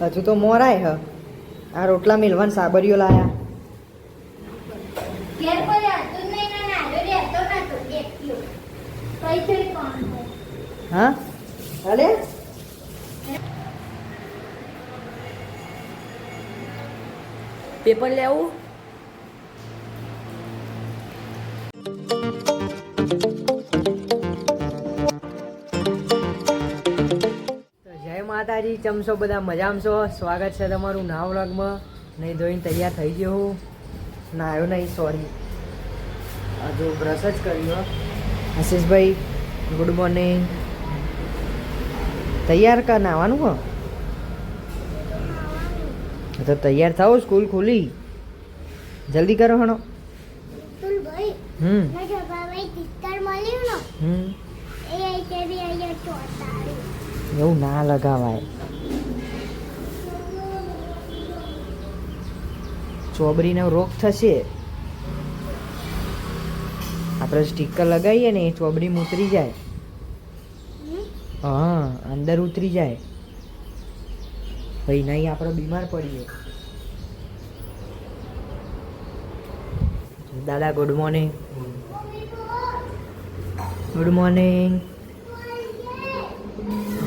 હજુ તો મોરાય હ. આ રોટલા મિલવાન સાબરીઓ લાયા. ઘેર કોઈ હતું જ માતાજી ચમશો બધા? મજામાં છો? સ્વાગત છે તમારું નાવ વ્લોગમાં. નહીં ધોઈને તૈયાર થઈ ગયો હું. નાયો નહીં સોરી હજુ બ્રશ જ કર્યો આશીષભાઈ ગુડ મોર્નિંગ તૈયાર કા નાવાનું કો તો તૈયાર થાઓ સ્કૂલ ખુલી. જલ્દી કરો હણો. હમ. હમ. એવું ના લગાવાય. ચોબરીનો રોગ થશે. આપણે સ્ટીકર લગાવીએ ને એ ચોબરી ઉતરી જાય. હા, અંદર ઉતરી જાય. ભાઈ, નહીં, આપણે બીમાર પડીએ. દાદા good morning good morning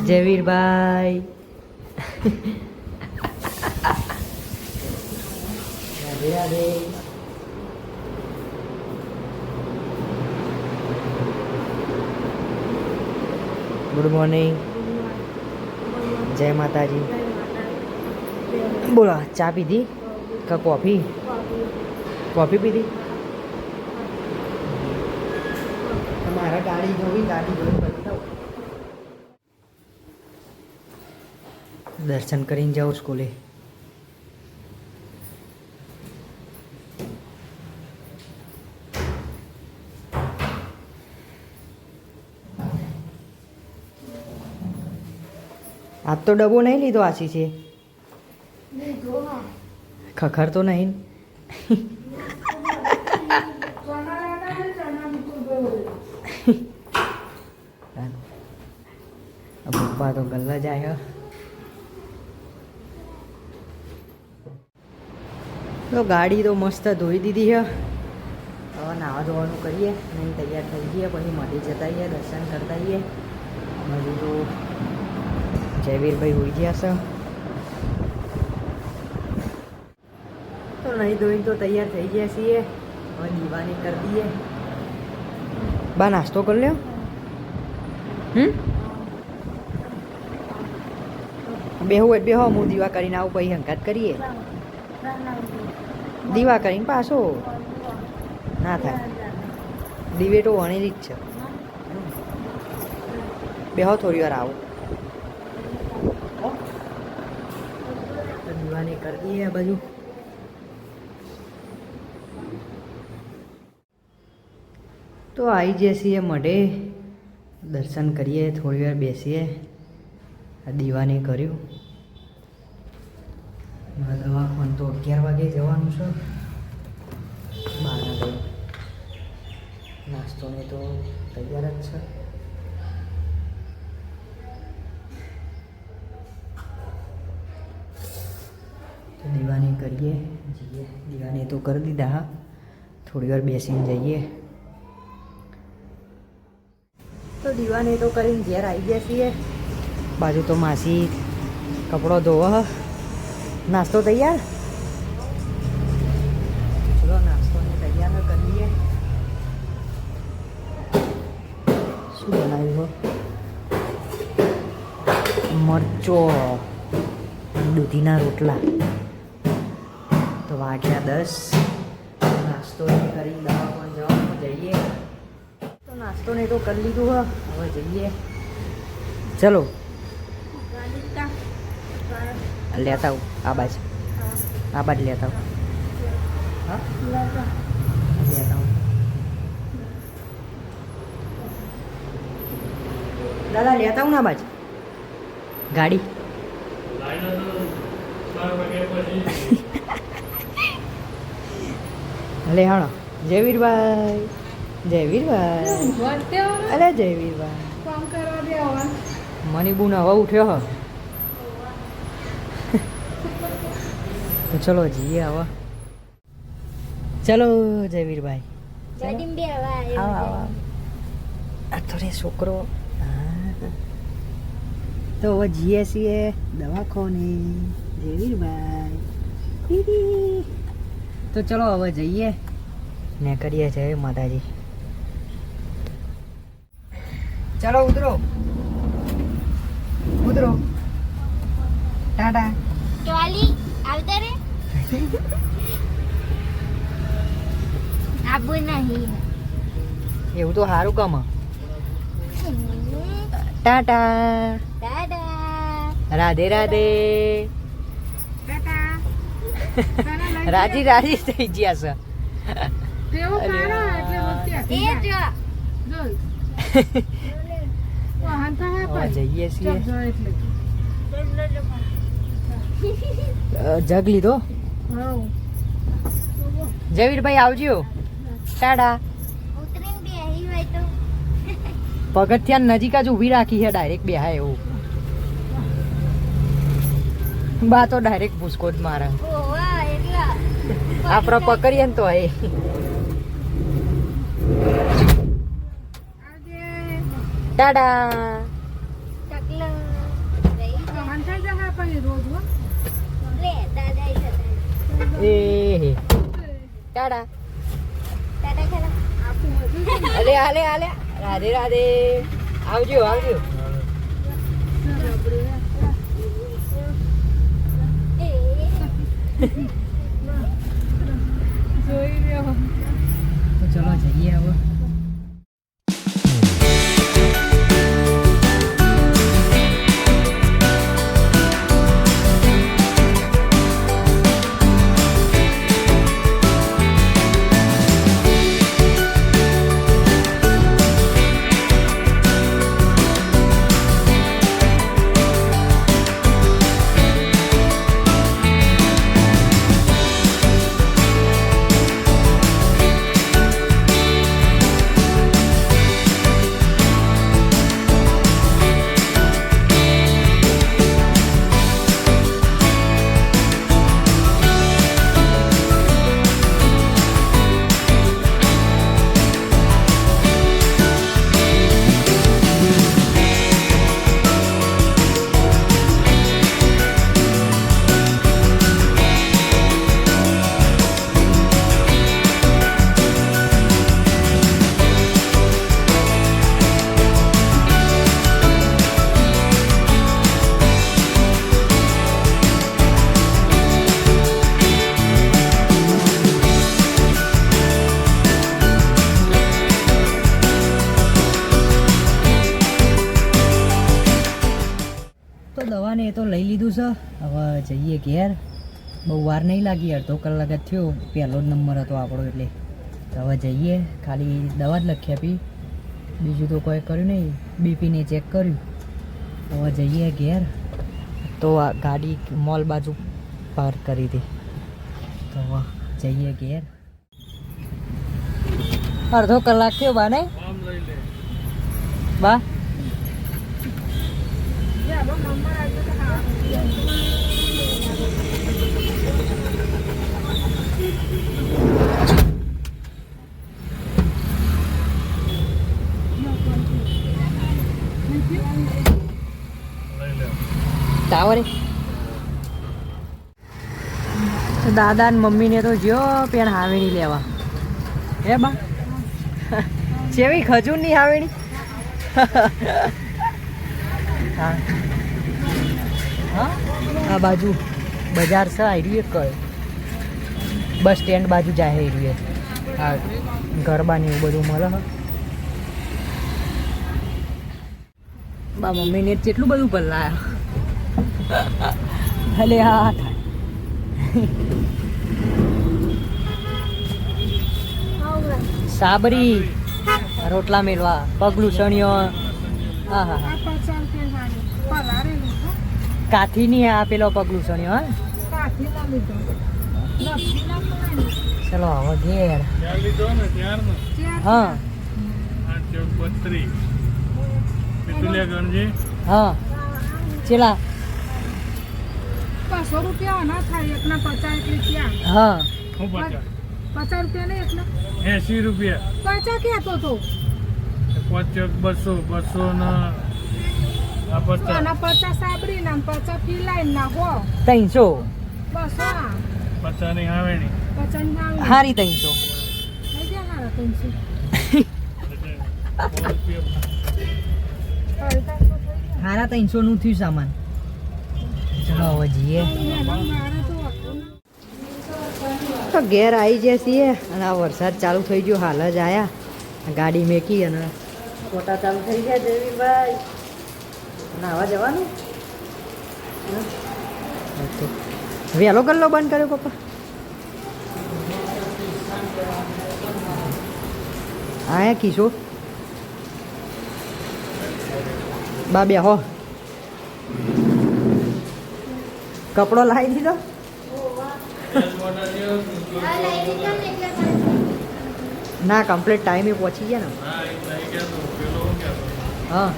Jayvirbhai. Radhe good morning જય માતાજી. બોલો, ચા પીધી કે કોફી? કોફી પીધી? મારા ગાડી જોવી, ગાડી જોઈ દર્શન કરીને જાઉં સ્કૂલે આજ તો ડબ્બો નહીં લીધો આશી છે. ખખર તો નહીં. પપ્પા તો ગલ્લા જાય. તો ગાડી તો મસ્ત ધોઈ દીધી છે હવે નાવા ધોવાનું કરીએ નહીં તૈયાર થઈ જઈએ પછી મળી જતા આવીએ દર્શન કરતા આવીએ. હજુ તો જયવીરભાઈ હોઈ ગયા છે. તો નહીં ધોઈને તો તૈયાર થઈ ગયા છીએ. હવે દીવાની કરી દઈએ. બા, નાસ્તો કરી લ્યો. હમ? બેહુ હોય બેહો, હું દીવા કરીને આવું, પછી હંકાત કરીએ. દીવા કરીને પાછો. ના થાય. દિવેટો વણેલી જ છે. બેહો, થોડી વાર આવું. કરી આ બાજુ. તો આવી જઈએ મઢે દર્શન કરીએ, થોડી વાર બેસીએ. આ દીવાને કર્યું. મારા દવાખાન તો અગિયાર વાગે જવાનું છે. બહાર નાસ્તો ને તો તૈયાર જ છે. દીવાની કરીએ, જઈએ. દીવાની તો કરી દીધા. હા થોડી વાર બેસીને જઈએ. તો દીવાને તો કરીને ઘેર આવી ગયા છીએ. બાજુ તો માસી કપડો ધોવો. નાસ્તો તૈયાર? ચલો, નાસ્તો ને તૈયાર કરી લઈએ શું બનાવ્યું મરચો. દૂધીના રોટલા. વાગ્યા દસ. નાસ્તો કરી દવાખાને જવાનું જઈએ. તો નાસ્તો ને તો કરી લીધું હવે જઈએ. ચલો. લેતા આવું, આ બાજ. લેતા આવું. લેતા દાદા, લેતા આવું ને બાજ. ગાડી. લે હાણો. જયવીરભાઈ જયવીરભાઈ અરે જયવીરભાઈ મની બુન હવે ઉઠ્યો હ. તો ચલો જઈએ હવે. ચલો આવો. આ તો છોકરો. તો હવે જીએ છીએ દવાખોને. જયવીરભાઈ દીદી. તો ચલો હવે જઈએ. ને કરીએ જય માતાજી. ચલો ઉતરો. ઉતરો. ટાટા. ટોલી આવતા રે. આબુ નહીં. એવું તો સારું કામ. ટાટા. ટાટા. રાધે રાધે. રાજી રાજી થઈ ગયા છે. એ જઈએ છીએ. જગ લીધો? જયવીરભાઈ આવજો. ટાડા. ઉતરીને બેહી હોય તો પગથિયા નજીક જ ઊભી રાખી છે ડાયરેક્ટ બેહાય એવું. બા તો ડાયરેક્ટ ભૂસકો જ મારે આપણે પકડીએ ને તો એ. ટાડા. ચાલો. અલે આલે આલે રાધે રાધે. આવજો આવજો. ચલો જઈએ હવે. જઈએ ઘેર બહુ વાર નહીં લાગી અડધો કલાક જ થયો. પહેલો જ નંબર હતો આપણો એટલે. તો હવે જઈએ. ખાલી દવા જ લખી આપી. બીજું તો કોઈ કર્યું નહીં. બીપીને ચેક કર્યું. હવે જઈએ ઘેર તો આ ગાડી મોલ બાજુ પાર્ક કરી હતી તો જઈએ ઘેર અડધો કલાક થયો બા, નહીં? બા? ટાવરે દાદા ને મમ્મીને તો જો પેણ હાવેણી લેવા. હે બા? જેવી ખજૂરની હાવેણી. આ બાજુ બજાર છે આવ્યું એક બસ સ્ટેન્ડ બાજુ જાય આઈ હા. ગરબા ને એવું બધું મળે બા મમ્મીને કેટલું બધું ભલાયા ભલે હા સાબરી રોટલા મેળવા પગલું સણિયો હા હા કાથી ની આ પેલો પગલું સણિયો હા ચલો હવે ઘેર. હા. હા ચેલા. બસો રૂપિયા ના થાય એકના પચાસ ક્યાં હા. હું પચાસ? પચાસ રૂપિયા નહીં એકના એસી રૂપિયા. પચાસ ક્યાં તો. પચાસ બસો બસો ના પચાસ. પચાસ સાબરી ના પચાસ ના હો. ત્રણસો. બસો પચાસની આવેણી પચાસ ના આવી હારી ત્રણસો. હારા ત્રણસો. સો રૂપિયા ત્રણસો નું થયું સામાન. ચલો હવે જઈએ. તો. ઘેર આવી જાય છીએ અને આ વરસાદ ચાલુ થઈ ગયો, હાલ જ આયા. ગાડી મેકી અને ફોટા ચાલુ થઈ ગયા, દેવીભાઈ. અને આવા જવાનું. વહેલો ગલ્લો બંધ કર્યો, પપ્પા? આયા કિશોર? બા બે હો. કપડો લાવી દીધો? ને કમ્પ્લીટ ટાઈમે પહોંચી ગયા ને. હા.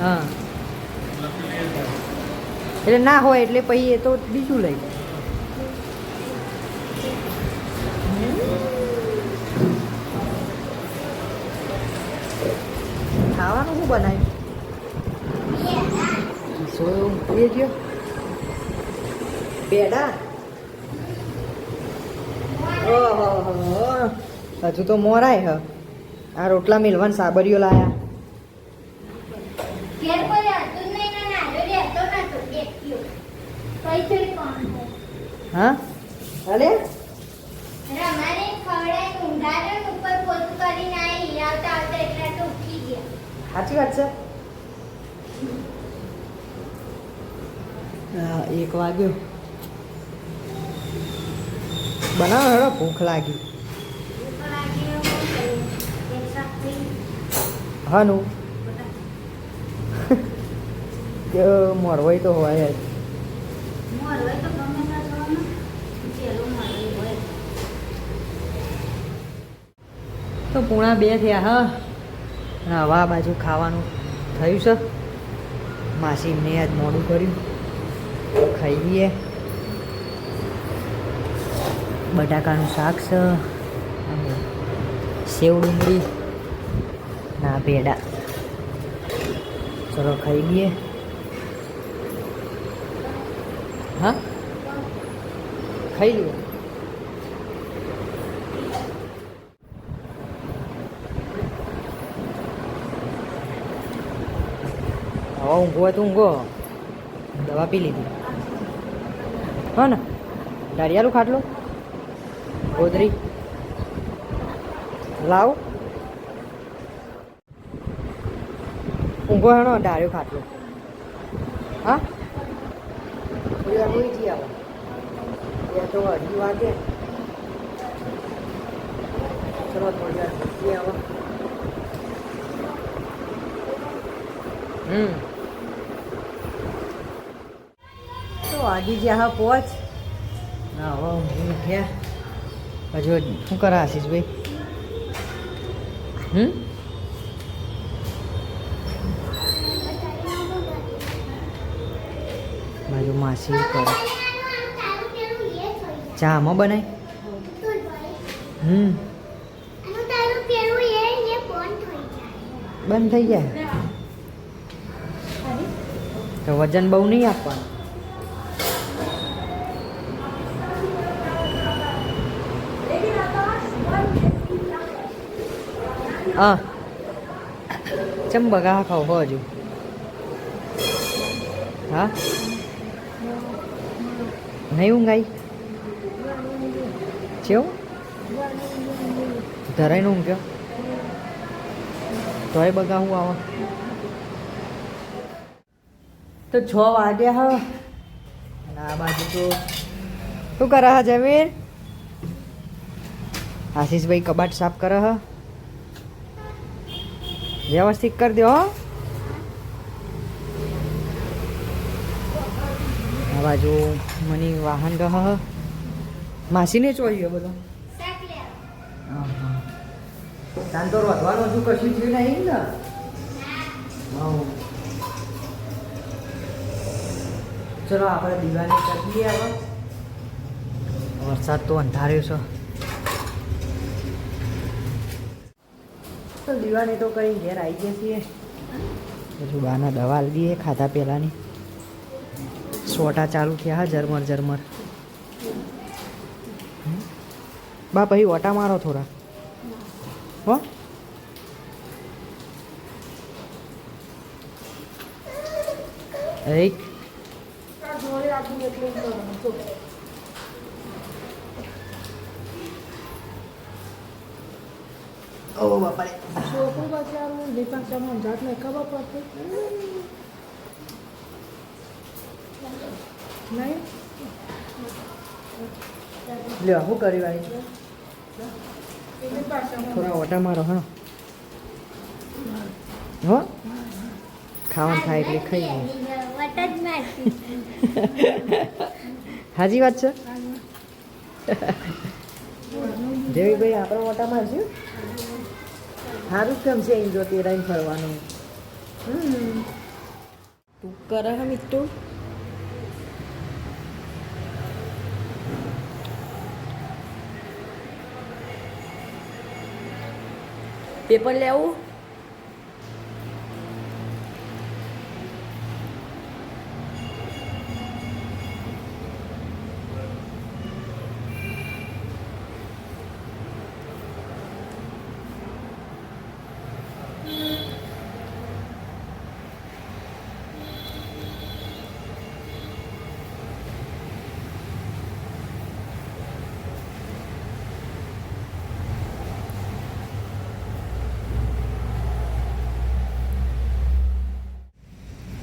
હું. એટલે ના હોય એટલે પછી એ તો બીજું લઈ ખાવાનું બનાવ્યું શું એ ગયો. પેડા હજુ તો મોરાય હ. આ રોટલા મિલવાન સાબરીઓ લાયા. ઘેર કોઈ હતું જ નહીં ને નાનો રહેતો નતો એકલો. કઈ થોડી કોણ હોય. હા અલે રમાને ખવડાવીને ઊંઘાડ્યો ને ઉપર પોતું કરીને આવી. આવતા આવતા એટલા તો ઉઠી ગયા. સાચી વાત છે હા એક વાગ્યો બનાવો હેડો ભૂખ લાગી હાનું મોરવાઈ તો હોય જ. તો પૂણા બે થયા હા અને હવે બાજુ ખાવાનું થયું છે. માસી મેં આજ મોડું કર્યું. ખાઈ લઈએ બટાકાનું શાક છે. અને સેવ ડુંગળી ના ભેડા. ચલો ખાઈ લઈએ હા? ખાઈ લઈએ હવે ઊંઘો હોય તો ઊંઘો. દવા પી લીધી. હા ને? દાડિયાલું ખાટલું? ગોદરી? લાવ. ઊંઘો હેણો ડાળ્યો ખાટલું. હા? થોડી વાર જઈએ હવે બે તો અઢી વાગે. ચલો થોડી વાર જઈએ હવે હમ. આજે જ્યાં હા પહોંચ. ના, હવે ઊંઘી ઉઠ્યા હજુ શું કરે આશીષભાઈ? હમ? બાજુ માસી કરે. જાય. ચામાં બનાય? હમ. બંધ થઈ જાય. તો વજન બહુ નહીં આપવાનું? હા. ચમ બગા ખાવ હજુ. હા? નહીં ઊંઘાઈ ચેવું ધરાઈને ઊંઘ્યો તોય બગા હું આવા. તો છ વાગ્યા હા. આ બાજુ તો શું કરે હા, જમીન? આશીષભાઈ કબાટ સાફ કરે હ. વ્યવસ્થિત કરી દો આ બાજુ મની વાહન ગહ માસીને ચોર્યો બધો. તાન તો વધવાનું હજુ કશું થયું નહીં ને. ચલો, આપણે દિવાળી કરી દઈએ હવે વરસાદ તો અંધાર્યો છે. તો દિવાળી તો કઈ ઘેર આવી ગયા છીએ. હજુ બાના દવા આવી દઈએ ખાધા પહેલાંની. સોટા ચાલુ થયા હા ઝરમર ઝરમર. બા પછી ઓટા મારો થોડા. હો? એક આ જોડે આપું એટલે કરો જો ઓ બાપા રે. છોકરું બચારું જે પાછા સમજાત ખબર પડતી નહીં લ્યો શું કરી વાળી થોડા ઓટા મારો હા હો? ખાવાનું થાય એટલે ખાઈ હાજી વાત છે? દેવીભાઈ આપણા ઓટા મારશું સારું છે એમ જો તેરાઈને ફરવાનું? તું કરે હે મિત્તુ? પેપર લેવું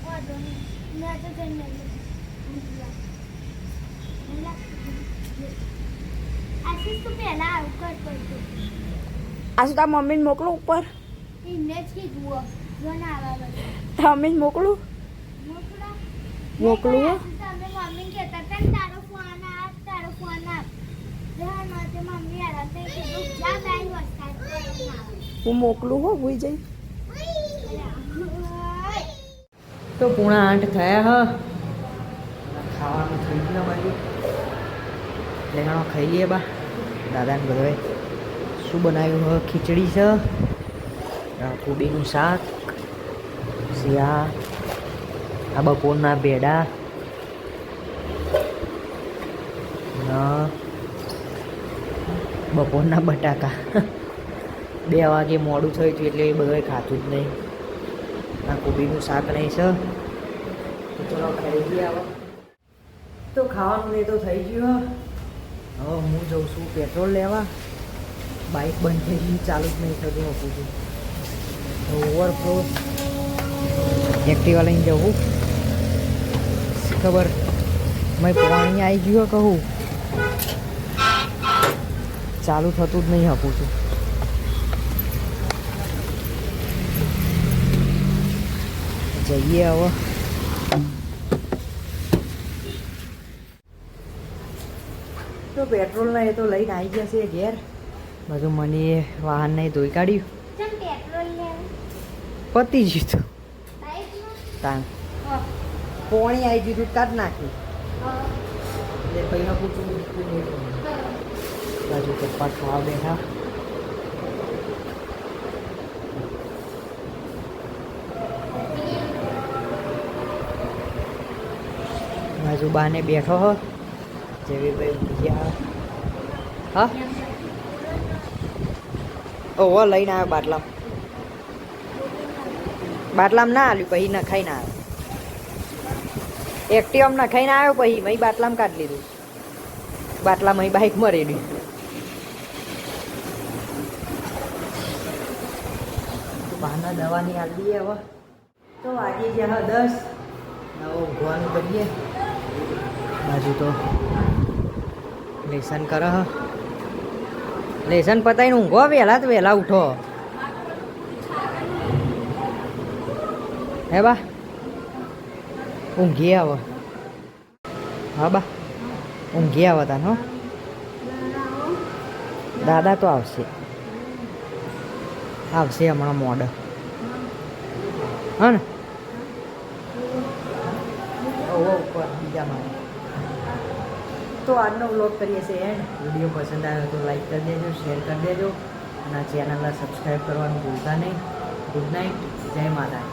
વાંધો નહીં. મેં તો જઈને આશીષ તું પહેલા આવું કર પડતું આજે તાર મમ્મીને મોકલું ઉપર? એમને જ કીધું જો ના આવા તાર મમ્મીને મોકલું? મોકલું. હો? તમે મમ્મી કહેતા હતા ને તારો ફોન આપ તારો ફોન આપ. હું મોકલું હો ભૂઈ જઈ. તો પૂણા આઠ થયા હ. ખાવાનું થઈ ગયું બાજુ લેણાઓ ખાઈ બા. દાદાને બધાએ. શું બનાવ્યું હ ખીચડી છે. કોબીનું શાક, શિયા, આ બપોરના ભેડા બપોરના બટાકા. બે વાગે મોડું થયું હતું એટલે એ બધાએ ખાતું જ નહીં. આ કોબીનું શાક નહીં છે. તો ચલો ખાઈ ગયા તો ખાવાનું એ તો થઈ ગયું. હવે હું જઉં છું પેટ્રોલ લેવા. બાઇક બંધ થઈ ગઈ, ચાલુ જ નહીં થતું હતું તો ઓવરફ્લો એક્ટિવા લઈને જવું. ખબર? મેં પાણી આવી ગયું કહું. ચાલુ થતું જ નહીં આપું છું જઈએ હવે. તો પેટ્રોલ ના એ તો લઈને આવી ગયા છે ઘેર. બધું મને એ વાહન ને ધોઈ કાઢ્યું. પતી ગયું તું. તાન પોણી આવી ગયું તું કાઢ નાખ્યું એટલે પહેલાં પૂછું બાજુ પપ્પા ખાવા બેઠા બાજુ બાને બેઠો હો. જેવી ભાઈ ભજીયા હા? ઓહો, લઈને આવ્યો બાટલામ. બાટલામ ના આલ્યું, પછી નખાઈ ના આવ્યો. એક્ટિવામ નખાઈને આવ્યો, પછી મય બાટલામ કાઢી લીધું. બાટલા મય બાઇકમાં રેડ્યું બહાના દવાની આવી દઈએ હવે. તો વાગી ગયા દસ. નવો ભગવાન કરીએ. બાજુ તો લેસન કરો લેસન પતાવીને ઊંઘો વહેલા તો વહેલા ઉઠો. હે બા, ઊંઘી આવો. હા બા, ઊંઘી આવો તાન હો. દાદા તો આવશે. આવશે હમણાં મોડ. હા ને? બીજા માળે તો આજનો વ્લોગ કરીએ છીએ, એન્ડ. વીડિયો પસંદ આવ્યો તો લાઈક કરી દેજો શેર કરી દેજો, અને ચેનલને સબસ્ક્રાઈબ કરવાનું ભૂલતા નહીં. ગુડ નાઇટ જય માતા